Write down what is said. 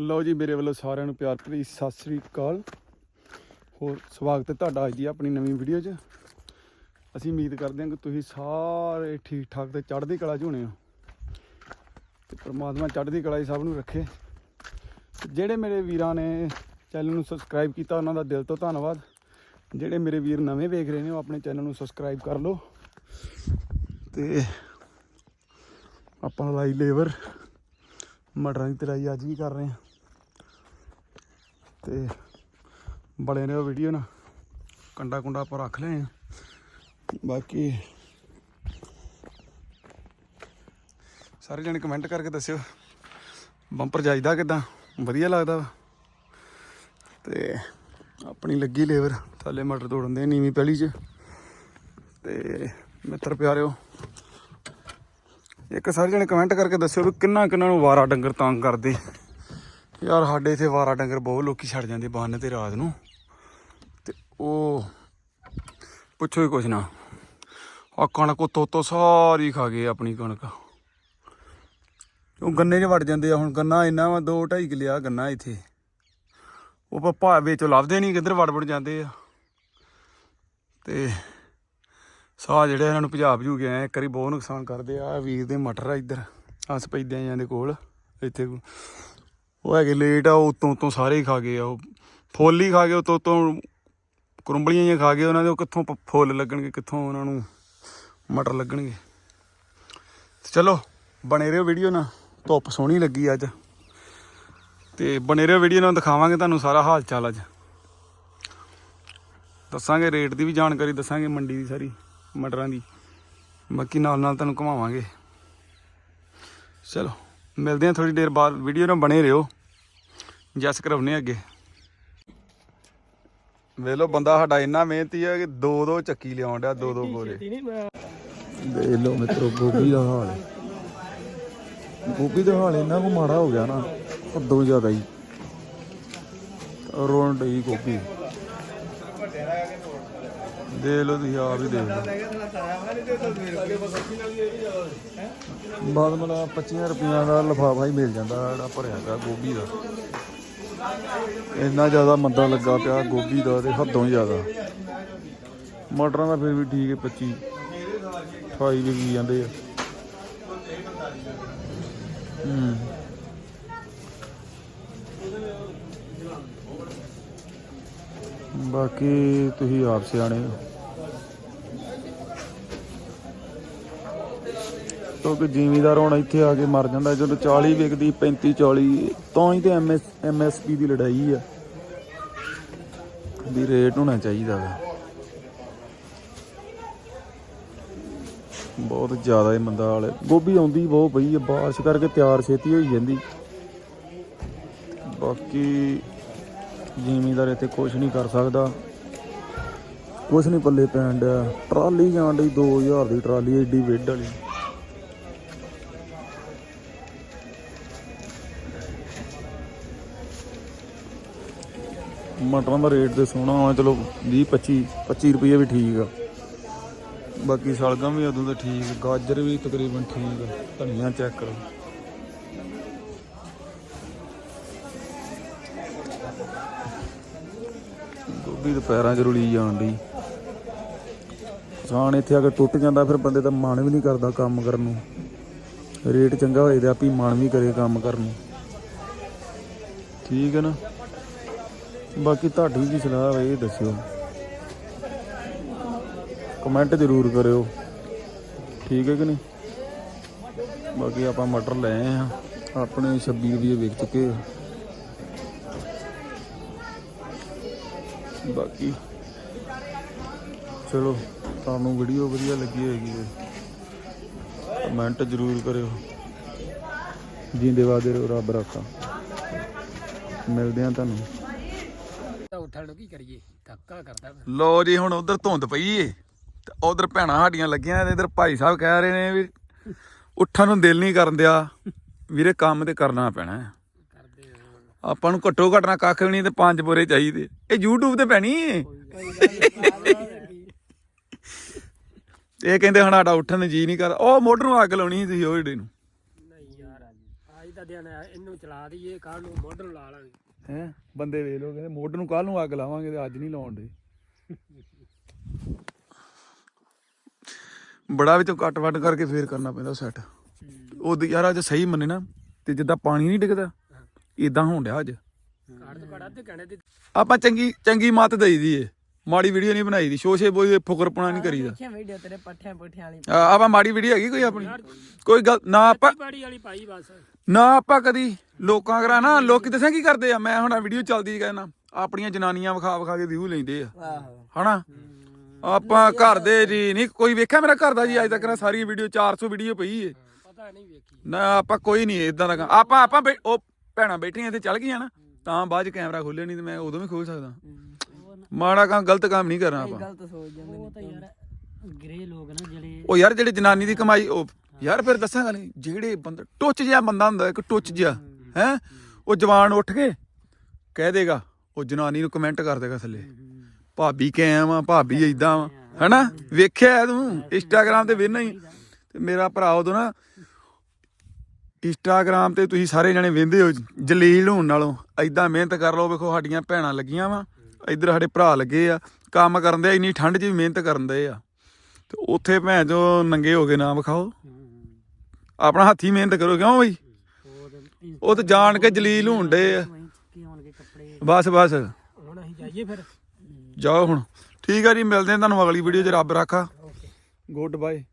ਲਓ ਜੀ, ਮੇਰੇ ਵੱਲੋਂ ਸਾਰਿਆਂ ਨੂੰ ਪਿਆਰ ਭਰੀ ਸਤਿ ਸ੍ਰੀ ਅਕਾਲ। ਹੋਰ ਸਵਾਗਤ ਹੈ ਤੁਹਾਡਾ ਅੱਜ ਦੀ ਆਪਣੀ ਨਵੀਂ ਵੀਡੀਓ 'ਚ। ਅਸੀਂ ਉਮੀਦ ਕਰਦੇ ਹਾਂ ਕਿ ਤੁਸੀਂ ਸਾਰੇ ਠੀਕ ਠਾਕ ਤੇ ਚੜ੍ਹਦੀ ਕਲਾ 'ਚ ਹੋਣੇ ਹੋ। ਤੇ ਪ੍ਰਮਾਤਮਾ ਚੜ੍ਹਦੀ ਕਲਾ 'ਚ ਸਭ ਨੂੰ ਰੱਖੇ। ਜਿਹੜੇ ਮੇਰੇ ਵੀਰਾਂ ਨੇ ਚੈਨਲ ਨੂੰ ਸਬਸਕ੍ਰਾਈਬ ਕੀਤਾ, ਉਹਨਾਂ ਦਾ ਦਿਲ ਤੋਂ ਧੰਨਵਾਦ। ਜਿਹੜੇ ਮੇਰੇ ਵੀਰ ਨਵੇਂ ਵੇਖ ਰਹੇ ਨੇ, ਉਹ ਆਪਣੇ ਚੈਨਲ ਨੂੰ ਸਬਸਕ੍ਰਾਈਬ ਕਰ ਲਓ। ਤੇ ਆਪਾਂ ਲਾਈ ਲੇਬਰ। ਮਟਰਾਂ ਦੀ ਤਰਾਈ ਅੱਜ ਵੀ ਕਰ ਰਹੇ ਹਾਂ। ਤੇ ਬੜੇ ਨੇ ਉਹ ਵੀਡੀਓ ਨਾ ਕੰਡਾ ਕੁੰਡਾ ਆਪਾਂ ਰੱਖ ਲਏ ਆ। ਬਾਕੀ ਸਾਰੇ ਜਣੇ ਕਮੈਂਟ ਕਰਕੇ ਦੱਸਿਓ ਬੰਪਰ ਜਾਈਦਾ ਕਿਦਾਂ? ਵਧੀਆ ਲੱਗਦਾ ਵਾ। ਤੇ ਆਪਣੀ ਲੱਗੀ ਲੇਬਰ, ਥੱਲੇ ਮਟਰ ਤੋੜਨ ਦੇ ਨੀਵੀਂ ਪਹਿਲੀ 'ਚ। ਤੇ ਮਿੱਤਰ ਪਿਆਰਿਓ, ਇੱਕ ਸਾਰੇ ਜਣੇ ਕਮੈਂਟ ਕਰਕੇ ਦੱਸਿਓ ਵੀ ਕਿੰਨਾ ਕਿੰਨਾ ਨੂੰ ਵਾਰਾ ਡੰਗਰ ਤੰਗ ਕਰਦੇ। ਯਾਰ ਸਾਡੇ ਇੱਥੇ ਵਾਰਾ ਡੰਗਰ ਬਹੁਤ ਲੋਕੀ ਛੱਡ ਜਾਂਦੇ ਬੰਨ ਤੇ ਰਾਤ ਨੂੰ। ਤੇ ਉਹ ਪੁੱਛੋ ਹੀ ਕੁਛ ਨਾ। ਆ ਕਣਕ ਉੱਤੋਂ ਸਾਰੀ ਖਾ ਗਏ ਆਪਣੀ ਕਣਕ। ਉਹ ਗੰਨੇ 'ਚ ਵੜ ਜਾਂਦੇ ਆ, ਹੁਣ ਗੰਨਾ ਇੰਨਾ ਵਾ 2 2.5 ਕਿੱਲੇ ਆ ਗੰਨਾ ਇੱਥੇ। ਉਹ ਪਪਾ ਵਿੱਚੋਂ ਲੱਭਦੇ ਨਹੀਂ, ਕਿੱਧਰ ਵੜ ਵੜ ਜਾਂਦੇ ਆ। ਤੇ ਸਾਹ ਜਿਹੜੇ ਇਹਨਾਂ ਨੂੰ ਭਜਾ ਭਜੂ ਕੇ ਆਏ, ਇੱਕ ਵਾਰੀ ਬਹੁਤ ਨੁਕਸਾਨ ਕਰਦੇ ਆ ਵੀਰ ਦੇ ਮਟਰ ਆ ਇੱਧਰ, ਹੱਸ ਪੈਦਿਆਂ ਜਾਂਦੇ ਕੋਲ, ਇੱਥੇ ਉਹ ਹੈਗੇ ਲੇਟ ਆ, ਉਹ ਉਤੋਂ ਉਤੋਂ ਸਾਰੇ ਹੀ ਖਾ ਗਏ ਆ, ਉਹ ਫੁੱਲ ਹੀ ਖਾ ਗਏ, ਉਤੋਂ ਉਤੋਂ ਕਰੁੰਬਲੀਆਂ ਜਿਹੀਆਂ ਖਾ ਗਏ, ਉਹਨਾਂ ਦੇ ਉਹ ਕਿੱਥੋਂ ਪ- ਫੁੱਲ ਲੱਗਣਗੇ, ਕਿੱਥੋਂ ਉਹਨਾਂ ਨੂੰ ਮਟਰ ਲੱਗਣਗੇ। ਚਲੋ, ਬਣੇ ਰਹੋ ਵੀਡੀਓ ਨਾਲ, ਧੁੱਪ ਸੋਹਣੀ ਲੱਗੀ ਅੱਜ। ਤੇ ਬਣੇ ਰਹੋ ਵੀਡੀਓ ਨਾਲ, ਦਿਖਾਵਾਂਗੇ ਤੁਹਾਨੂੰ ਸਾਰਾ ਹਾਲ ਚਾਲ ਅੱਜ। ਦੱਸਾਂਗੇ ਰੇਟ ਦੀ ਵੀ ਜਾਣਕਾਰੀ, ਦੱਸਾਂਗੇ ਮੰਡੀ ਦੀ ਸਾਰੀ, ਮਟਰਾਂ ਦੀ। ਬਾਕੀ ਨਾਲ ਨਾਲ ਤੁਹਾਨੂੰ ਘੁਮਾਵਾਂਗੇ। ਚਲੋ। ਮਿਲਦੇ ਹਾਂ ਥੋੜੀ ਦੇਰ ਬਾਅਦ। ਵੀਡੀਓ ਨਾਲ ਬਣੇ ਰਹੋ। ਜਸ ਕਰਾਉਨੇ ਅੱਗੇ। ਵੇਖ ਲਓ ਬੰਦਾ ਸਾਡਾ ਇੰਨਾ ਮਿਹਨਤੀ ਹੈ ਕਿ ਦੋ ਦੋ ਚੱਕੀ ਲਿਆਉਣ ਡਿਆ ਦੋ ਦੋ ਬੋਰੇ ਵੇਖ ਲਓ ਮਿੱਤਰੋ ਗੋਭੀ ਦਾ ਹਾਲ। ਗੋਭੀ ਦਾ ਹਾਲ ਇੰਨਾ ਕੋ ਮਾੜਾ ਹੋ ਗਿਆ ਨਾ ਹੱਦੋਂ ਜ਼ਿਆਦਾ ਹੀ। ਰੋਣ ਡਈ ਗੋਭੀ। ਦੇ ਲਓ ਤੁਸੀਂ ਆਪ ਹੀ ਦੇਖ ਲਓ। ਬਾਦ ਮਲਾ 25 ਰੁਪਈਆਂ ਦਾ ਲਫਾਫਾ ਹੀ ਮਿਲ ਜਾਂਦਾ, ਜਿਹੜਾ ਭਰਿਆ ਗਿਆ ਗੋਭੀ ਦਾ। ਇੰਨਾ ਜ਼ਿਆਦਾ ਮੰਦਾ ਲੱਗਾ ਪਿਆ ਗੋਭੀ ਦਾ ਤੇ ਹੱਦੋਂ ਜ਼ਿਆਦਾ। ਮਟਰਾਂ ਦਾ ਫਿਰ ਵੀ ਠੀਕ ਹੈ 25 ਖਾਈ ਵੀ ਜਾਂਦੇ ਆ। ਹੂੰ। ਬਾਕੀ ਤੁਸੀਂ ਆਪ ਸਿਆਣੇ ਹੋ। ਕਿਉਂਕਿ ਜ਼ਿਮੀਦਾਰ ਹੁਣ ਇੱਥੇ ਆ ਕੇ ਮਰ ਜਾਂਦਾ, ਜਦੋਂ 40 ਵਿਕਦੀ 35 40 ਤਾਂ ਹੀ ਤੇ ਐਮਐਸ ਐਮਐਸਪੀ ਦੀ ਲੜਾਈ ਆ। ਵੀ ਰੇਟ ਹੋਣਾ ਚਾਹੀਦਾ ਵਾ। ਬਹੁਤ ਜ਼ਿਆਦਾ ਹੀ ਮੰਦਾ ਹਾਲ ਗੋਭੀ ਆਉਂਦੀ ਬਹੁਤ ਪਈ ਹੈ ਬਾਰਿਸ਼ ਕਰਕੇ ਤਿਆਰ ਛੇਤੀ ਹੋਈ ਜਾਂਦੀ। ਬਾਕੀ ਜ਼ਿਮੀਦਾਰ ਇੱਥੇ ਕੁਝ ਨਹੀਂ ਕਰ ਸਕਦਾ। ਕੁਝ ਨਹੀਂ ਪੱਲੇ ਪੈਣ ਡਿਆ। ਟਰਾਲੀ ਜਾਣ ਡਈ 2000 ਦੀ ਟਰਾਲੀ, ਏਡੀ ਵਿੱਡ ਵਾਲੀ। ਮਟਰਾਂ ਦਾ ਰੇਟ ਤੇ ਸੋਹਣਾ ਆ ਚਲੋ 20 25 25 ਰੁਪਏ ਵੀ ਠੀਕ ਆ। ਬਾਕੀ ਸਲਗਮ ਵੀ ਉਦੋਂ ਦਾ ਠੀਕ, ਗਾਜਰ ਵੀ ਤਕਰੀਬਨ ਠੀਕ ਧਨੀਆ ਚੈੱਕ ਕਰੋ। ਗੋਭੀ ਦੇ 'ਚ ਰੁਲੀ ਜਾਣ ਦੀ ਕਿਸਾਨ ਇੱਥੇ ਆ ਕੇ ਟੁੱਟ ਜਾਂਦਾ, ਫਿਰ ਬੰਦੇ ਦਾ ਮਨ ਵੀ ਨਹੀਂ ਕਰਦਾ ਕੰਮ ਕਰਨ ਨੂੰ। ਰੇਟ ਚੰਗਾ ਹੋਏ ਤੇ ਆਪੀ ਮਨ ਵੀ ਕਰੇ ਕੰਮ ਕਰਨ ਨੂੰ। ਠੀਕ ਹੈ ਨਾ? ਬਾਕੀ ਤੁਹਾਡੀ ਕੀ ਸਲਾਹ ਹੈ ਇਹ ਦੱਸਿਓ। ਕਮੈਂਟ ਜ਼ਰੂਰ ਕਰਿਓ। ਠੀਕ ਹੈ ਕਿ ਨਹੀਂ? ਬਾਕੀ ਆਪਾਂ ਮਟਰ ਲੈ ਆ ਆਪਣੇ 26 ਰੁਪਏ ਵੇਚ ਚੁੱਕੇ। ਆ ਬਾਕੀ। ਚਲੋ ਤੁਹਾਨੂੰ ਵੀਡੀਓ ਵਧੀਆ ਲੱਗੀ ਹੋਏਗੀ ਕਮੈਂਟ ਜ਼ਰੂਰ ਕਰਿਓ। ਜਿੰਦੇ ਵਾਦੇ ਰੱਬ ਰੱਖਾ। ਮਿਲਦੇ ਆ ਤੁਹਾਨੂੰ। ਤਾਂ ਉੱਠਣ ਨੂੰ ਕੀ ਕਰੀਏ? ਧੱਕਾ ਕਰਦਾ ਫਿਰ। ਲੋ ਜੀ ਹੁਣ ਉਧਰ ਧੁੰਦ ਪਈ ਏ। ਤੇ ਉਧਰ ਭੈਣਾਂ ਸਾਡੀਆਂ ਲੱਗੀਆਂ ਤੇ ਇਧਰ ਭਾਈ ਸਾਹਿਬ ਕਹਿ ਰਹੇ ਨੇ ਵੀ ਉੱਠਣ ਨੂੰ ਦਿਲ ਨਹੀਂ ਕਰਨ ਦਿਆ। ਵੀਰੇ ਕੰਮ ਤੇ ਕਰਨਾ ਪੈਣਾ। ਆਪਾਂ ਨੂੰ ਘੱਟੋ ਘੱਟ ਨਾ ਕੱਖ ਵੀ ਨਹੀਂ ਤੇ ਪੰਜ ਬੋਰੇ ਚਾਹੀਦੇ। ਇਹ YouTube ਤੇ ਪੈਣੀ ਇਹ ਕਹਿੰਦੇ ਹੁਣ ਸਾਡਾ ਉੱਠਣ ਨੂੰ ਜੀ ਨਹੀਂ ਕਰ ਉਹ ਮੋਟਰ ਨੂੰ ਅੱਗ ਲਾਉਣੀ ਸੀ ਤੁਸੀਂ ਉਹ ਜਿਹੜੇ ਨੂੰ। ਨਹੀਂ ਯਾਰ ਅੱਜ ਦਾ ਦਿਨ ਹੈ, ਇਹਨੂੰ ਚਲਾ ਦਈਏ ਕੱਲ ਨੂੰ ਮੋਢ ਨੂੰ ਲਾ ਲਾਂਗੇ। ਹੈ? ਬੰਦੇ ਵੇਖ ਲੋ ਕਹਿੰਦੇ ਮੋਢ ਨੂੰ ਕੱਲ ਨੂੰ ਅੱਗ ਲਾਵਾਂਗੇ ਤੇ ਅੱਜ ਨਹੀਂ ਲਾਉਣ ਦੇ। ਬੜਾ ਵਿੱਚੋਂ ਕੱਟ ਵੱਟ ਕਰਕੇ ਫੇਰ ਕਰਨਾ ਪੈਂਦਾ ਸੈੱਟ। ਉਹਦੀ ਯਾਰ ਅੱਜ ਸਹੀ ਮੰਨੇ ਨਾ ਤੇ ਜਿੱਦਾਂ ਪਾਣੀ ਨਹੀਂ ਡਿੱਗਦਾ ਇਦਾਂ ਹੋਣ ਡਿਆ ਅੱਜ। ਦੀ ਆਪਾਂ ਚੰਗੀ ਚੰਗੀ ਮੱਤ ਦੇਈਦੀ ਏ। ਮਾੜੀ ਵੀਡੀਓ ਨਹੀਂ ਬਣਾਈ ਦੀ। ਸ਼ੋਸ਼ੇ ਬੋਏ ਫੁਕਰਪਣਾ ਨਹੀਂ ਕਰੀਦਾ। ਦੇਖਿਆ ਵੀਡੀਓ ਤੇਰੇ ਪੱਠਿਆਂ ਪੁੱਠਿਆਂ ਵਾਲੀ। ਆ, ਆਪਾਂ ਮਾੜੀ ਵੀਡੀਓ ਹੈਗੀ ਕੋਈ ਆਪਣੀ? ਕੋਈ ਗੱਲ ਨਾ ਆਪਾਂ ਬਾੜੀ ਵਾਲੀ ਪਾਈ ਬਸ। ਨਾ ਆਪਾਂ ਕਦੀ ਲੋਕਾਂ ਕਰਾ ਨਾ ਲੋਕੀ ਦੱਸਾਂ ਕੀ ਕਰਦੇ ਆ? ਮੈਂ ਹੁਣ ਵੀਡੀਓ ਚੱਲਦੀ ਕਹਿੰਦਾ ਆਪਣੀਆਂ ਜਨਾਨੀਆਂ ਵਿਖਾ ਵਿਖਾ ਕੇ ਵਿਊ ਲੈਂਦੇ ਆ। ਆਹੋ। ਹਨਾ? ਆਪਾਂ ਘਰ ਦੇ ਜੀ ਨਹੀਂ ਕੋਈ ਵੇਖਿਆ ਮੇਰਾ ਘਰ ਦਾ ਜੀ? ਅੱਜ ਤੱਕ ਨਾ ਸਾਰੀ ਵੀਡੀਓ 400 ਵੀਡੀਓ ਪਈ ਏ। ਪਤਾ ਨਹੀਂ ਵੇਖੀ। ਨਾ ਆਪਾਂ ਕੋਈ ਨਹੀਂ ਇਦਾਂ ਦਾ ਕੰਮ- ਆਪਾਂ ਆਪਾਂ ਬੈ- ਉਹ ਭੈਣਾਂ ਬੈਠੀਆਂ ਇੱਥੇ ਚੱਲ ਗਈਆਂ ਨਾ ਤਾਂ ਬਾਅਦ ਚ ਕੈਮਰਾ ਖੋਲਿਆ ਨਹੀਂ ਤੇ ਮੈਂ ਉਦੋਂ ਵੀ ਖੋਲ ਸਕਦਾ। ਮਾੜਾ ਕੰਮ ਗਲਤ ਕੰਮ ਨਹੀਂ ਕਰਨਾ ਆਪਾਂ। ਗਲਤ ਸੋਚ ਜਾਂਦੇ ਉਹ ਤਾਂ ਯਾਰ ਗ੍ਰੇ ਲੋਕ ਨਾ ਜਿਹੜੇ ਉਹ ਯਾਰ ਜਿਹੜੇ ਜਨਾਨੀ ਦੀ ਕਮਾਈ ਉਹ ਯਾਰ ਫਿਰ ਦੱਸਾਂਗਾ ਨਹੀਂ ਜਿਹੜੇ ਬੰਦਾ ਟੁੱਚ ਜਿਹਾ ਬੰਦਾ ਹੁੰਦਾ ਇੱਕ ਟੁੱਚ ਜਿਹਾ ਹੈ। ਉਹ ਜਵਾਨ ਉੱਠ ਕੇ ਕਹਿ ਦੇਗਾ ਉਹ ਜਨਾਨੀ ਨੂੰ ਕਮੈਂਟ ਕਰ ਦੇਗਾ ਥੱਲੇ। ਭਾਬੀ ਕੈਮ ਆ ਭਾਬੀ ਇਦਾਂ ਵਾ ਹਨਾ? ਵੇਖਿਆ ਤੂੰ ਇੰਸਟਾਗ੍ਰਾਮ ਤੇ ਵੇਖਣਾ ਹੀ। ਤੇ ਮੇਰਾ ਭਰਾ ਉਦੋਂ ਨਾ ਇੰਸਟਾਗ੍ਰਾਮ ਤੇ ਤੁਸੀਂ ਸਾਰੇ ਜਣੇ ਵੇਂਦੇ ਹੋ ਜਲੀਲ ਹੋਣ ਨਾਲੋਂ। ਐਦਾਂ ਮਿਹਨਤ ਕਰ ਲਓ ਵੇਖੋ ਸਾਡੀਆਂ ਭੈਣਾਂ ਲੱਗੀਆਂ ਵਾ। ਇੱਧਰ ਸਾਡੇ ਭਰਾ ਲੱਗੇ ਆ। ਕੰਮ ਕਰਨ ਦੇ ਇੰਨੀ ਠੰਡ 'ਚ ਵੀ ਮਿਹਨਤ ਕਰਨ ਦੇ ਆ। ਤੇ ਉੱਥੇ ਭੈਣ ਜੋ ਨੰਗੇ ਹੋ ਕੇ ਨਾ ਵਿਖਾਓ। ਆਪਣਾ ਹੱਥੀ ਮਿਹਨਤ ਕਰੋ ਕਿਉਂ ਬਈ? ਉਹ ਤੇ ਜਾਣ ਕੇ ਜਲੀਲ ਹੋਣ ਡੇ ਆ। ਬਸ ਬਸ। ਹੁਣ ਅਸੀਂ ਜਾਈਏ ਫਿਰ। ਜਾਓ ਹੁਣ। ਠੀਕ ਆ ਜੀ ਮਿਲਦੇ ਆ ਤੁਹਾਨੂੰ ਅਗਲੀ ਵੀਡੀਓ 'ਚ। ਰੱਬ ਰਾਖਾ। Good bye